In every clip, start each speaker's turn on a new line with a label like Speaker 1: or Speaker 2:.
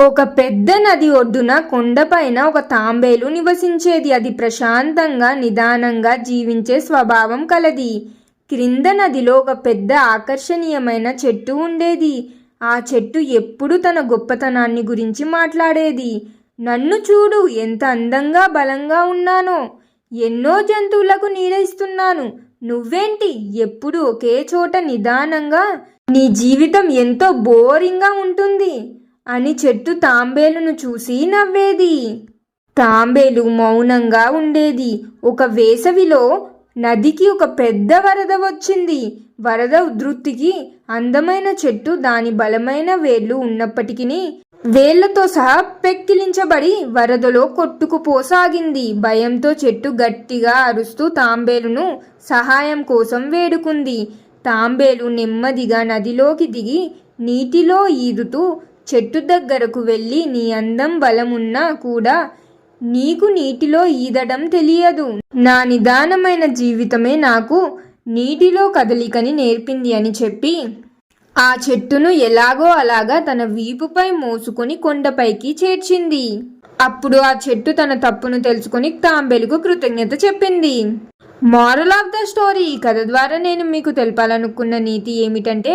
Speaker 1: ఒక పెద్ద నది ఒడ్డున కొండపైన ఒక తాంబేలు నివసించేది. అది ప్రశాంతంగా నిదానంగా జీవించే స్వభావం కలది. క్రింద నదిలో ఒక పెద్ద ఆకర్షణీయమైన చెట్టు ఉండేది. ఆ చెట్టు ఎప్పుడు తన గొప్పతనాన్ని గురించి మాట్లాడేది. నన్ను చూడు ఎంత అందంగా బలంగా ఉన్నానో. ఎన్నో జంతువులకు నీడ ఇస్తున్నాను నువ్వేంటి? ఎప్పుడు ఒకే చోట నిదానంగా? నీ జీవితం ఎంతో బోరింగ్గా ఉంటుంది. అని చెట్టు తాంబేలును చూసి నవ్వేది. తాంబేలు మౌనంగా ఉండేది. ఒక వేసవిలో నదికి ఒక పెద్ద వరద వచ్చింది. వరద ఉధృతికి అందమైన చెట్టు దాని బలమైన వేళ్ళు ఉన్నప్పటికీ వేళ్ళతో సహా పెక్కిలించబడి వరదలో కొట్టుకుపోసాగింది. భయంతో చెట్టు గట్టిగా అరుస్తూ తాంబేలును సహాయం కోసం వేడుకుంది. తాంబేలు నెమ్మదిగా నదిలోకి దిగి నీటిలో ఈదుతూ చెట్టు దగ్గరకు వెళ్ళి నీ అందం బలమున్నా కూడా నీకు నీటిలో ఈదడం తెలియదు. నా నిదానమైన జీవితమే నాకు నీటిలో కదలికని నేర్పింది అని చెప్పి ఆ చెట్టును ఎలాగో అలాగా తన వీపుపై మోసుకొని కొండపైకి చేర్చింది. అప్పుడు ఆ చెట్టు తన తప్పును తెలుసుకొని తాంబెలుకు కృతజ్ఞత చెప్పింది. మారల్ ఆఫ్ ద స్టోరీ ఈ కథ ద్వారా నేను మీకు తెలపాలనుకున్న నీతి ఏమిటంటే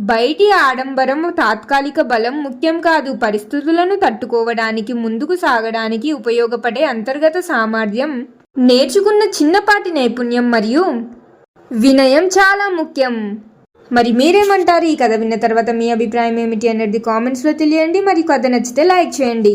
Speaker 1: బయటి ఆడంబరం తాత్కాలిక బలం ముఖ్యం కాదు. పరిస్థితులను తట్టుకోవడానికి ముందుకు సాగడానికి ఉపయోగపడే అంతర్గత సామర్థ్యం నేర్చుకున్న చిన్నపాటి నైపుణ్యం మరియు వినయం చాలా ముఖ్యం. మరి మీరేమంటారు? ఈ కథ విన్న తర్వాత మీ అభిప్రాయం ఏమిటి అనేది కామెంట్స్లో తెలియండి. మరి కథ నచ్చితే లైక్ చేయండి.